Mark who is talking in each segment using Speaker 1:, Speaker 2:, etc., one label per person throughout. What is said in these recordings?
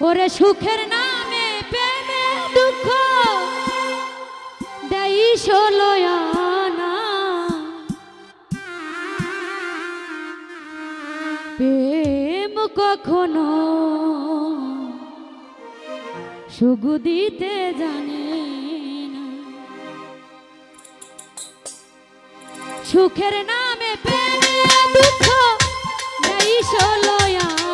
Speaker 1: ওরে সুখের নামে প্রেমে দুঃখ দেই ষোলয়ানা প্রেম কখনো সুগু দিতে জানে সুখের নামে প্রেমে দুঃখ দেই ষোলয়ানা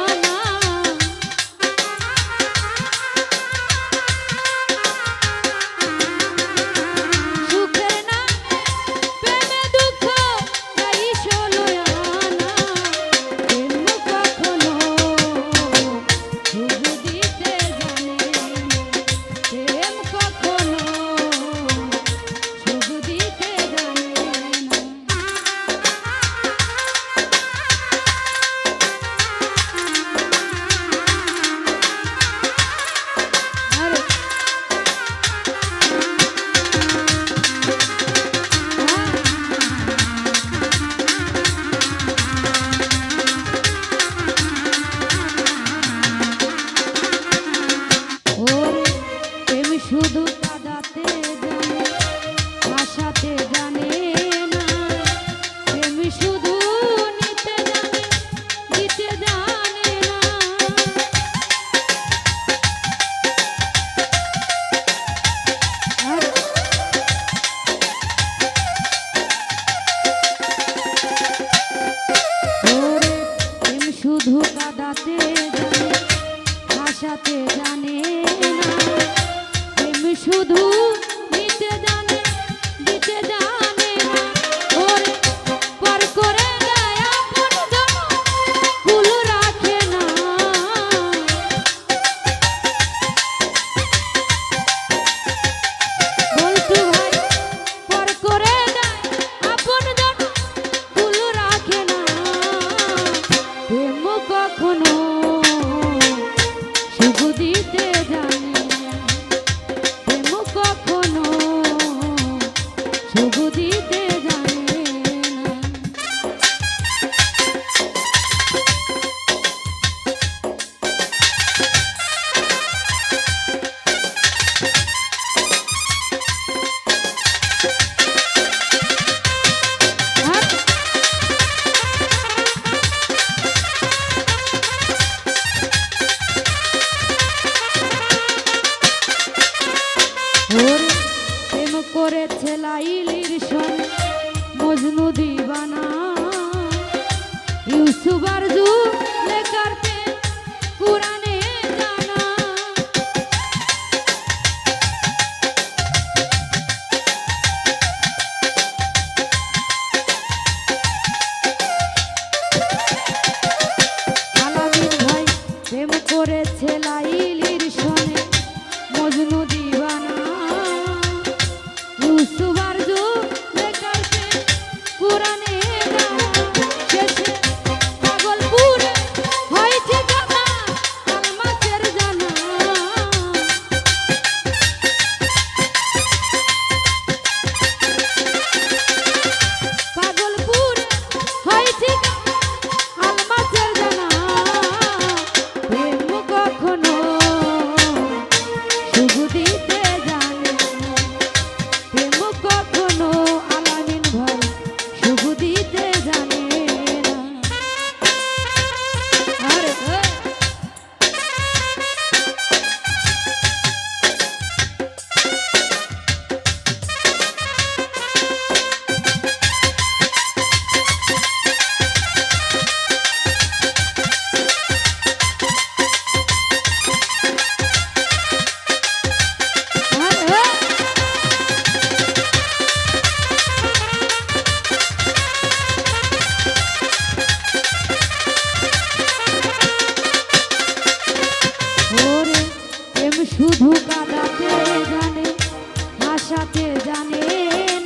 Speaker 1: সাথে জানে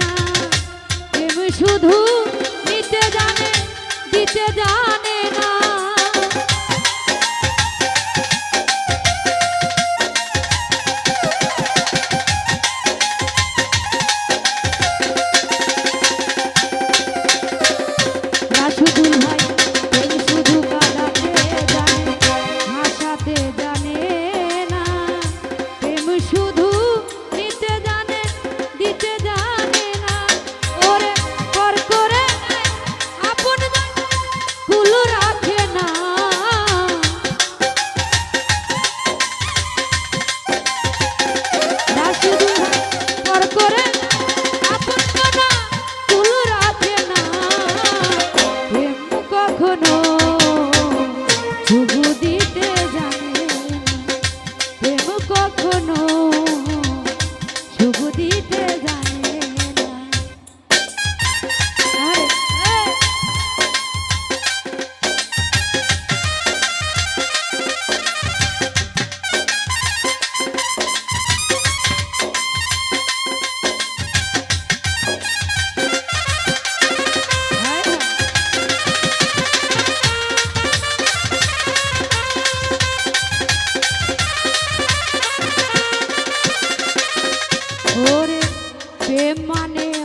Speaker 1: না শুধু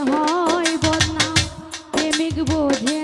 Speaker 1: হয় বদনাম প্রেমিক বোঝে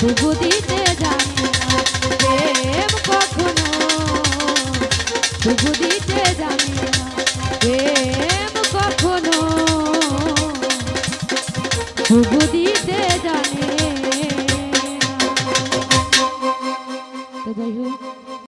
Speaker 1: তবু দিতে জানি না প্রেম কখনো। তবু দিতে